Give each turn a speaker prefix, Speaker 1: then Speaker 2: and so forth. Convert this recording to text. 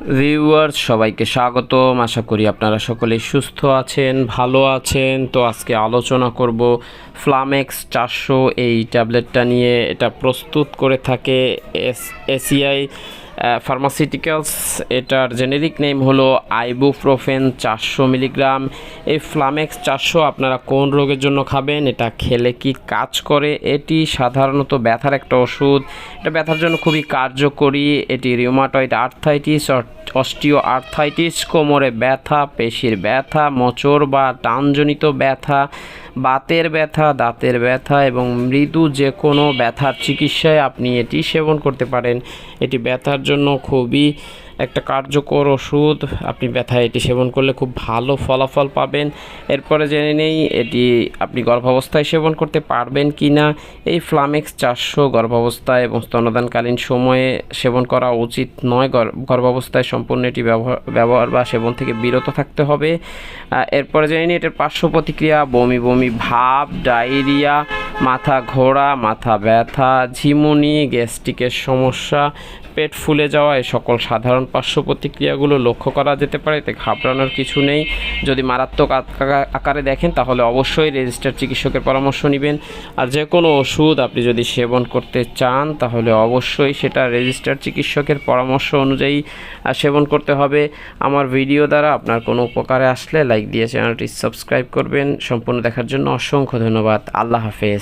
Speaker 1: Viewers সবাইকে স্বাগতম। আশা করি আপনারা সকলে সুস্থ আছেন, ভালো আছেন। তো আজকে আলোচনা করব ফ্লামেক্স চারশো এই ট্যাবলেটটা নিয়ে। এটা প্রস্তুত করে থাকে এস এসিআই ফার্মাসিউটিক্যালস এটার জেনেরিক নেম হলো আইবুপ্রোফেন চারশো মিলিগ্রাম এই ফ্লামেক্স চারশো আপনারা কোন রোগের জন্য খাবেন, এটা খেলে কি কাজ করে? এটি সাধারণত ব্যথার একটা ওষুধ। এটা ব্যথার জন্য খুবই কার্যকরী। এটি রিউমাটয়েড আর্থাইটিস অস্টিও আর্থাইটিস কোমরে ব্যথা, পেশির ব্যথা, মোচড় বা টানজনিত ব্যথা, বাতের ব্যথা, দাঁতের ব্যথা এবং মৃদু যে কোনো ব্যথার চিকিৎসায় আপনি এটি সেবন করতে পারেন। এটি ব্যথার জন্য খুবই একটা কার্যকর ওষুধ, আপনি ব্যথায় এটি সেবন করলে খুব ভালো ফলাফল পাবেন। এরপরে জেনে নেই, এটি আপনি গর্ভাবস্থায় সেবন করতে পারবেন কি না এই ফ্লামেক্স চারশো গর্ভাবস্থায় এবং স্তনদানকালীন সময়ে সেবন করা উচিত নয়। গর- গর্ভাবস্থায় সম্পূর্ণ এটি ব্যবহার ব্যবহার বা সেবন থেকে বিরত থাকতে হবে। এরপরে জেনে নিই, এটার পার্শ্ব প্রতিক্রিয়া বমি বমি, ভাব, ডায়রিয়া মাথা ঘোরা মাথা ব্যথা, ঝিমুনি, গ্যাস্ট্রিকের সমস্যা, পেট ফুলে যাওয়া এই সকল সাধারণ পার্শ্ব প্রতিক্রিয়াগুলো লক্ষ্য করা যেতে পারে, এতে ঘাবড়ানোর কিছু নেই। যদি মারাত্মক আকা- আকারে দেখেন, তাহলে অবশ্যই রেজিস্টার চিকিৎসকের পরামর্শ নেবেন। আর যে কোনো ওষুধ আপনি যদি সেবন করতে চান, তাহলে অবশ্যই সেটা রেজিস্টার চিকিৎসকের পরামর্শ অনুযায়ী সেবন করতে হবে। আমার ভিডিও দ্বারা আপনার কোনো উপকারে আসলে লাইক দিয়ে চ্যানেলটি সাবস্ক্রাইব করবেন। সম্পূর্ণ দেখার জন্য অসংখ্য ধন্যবাদ। আল্লাহ হাফেজ।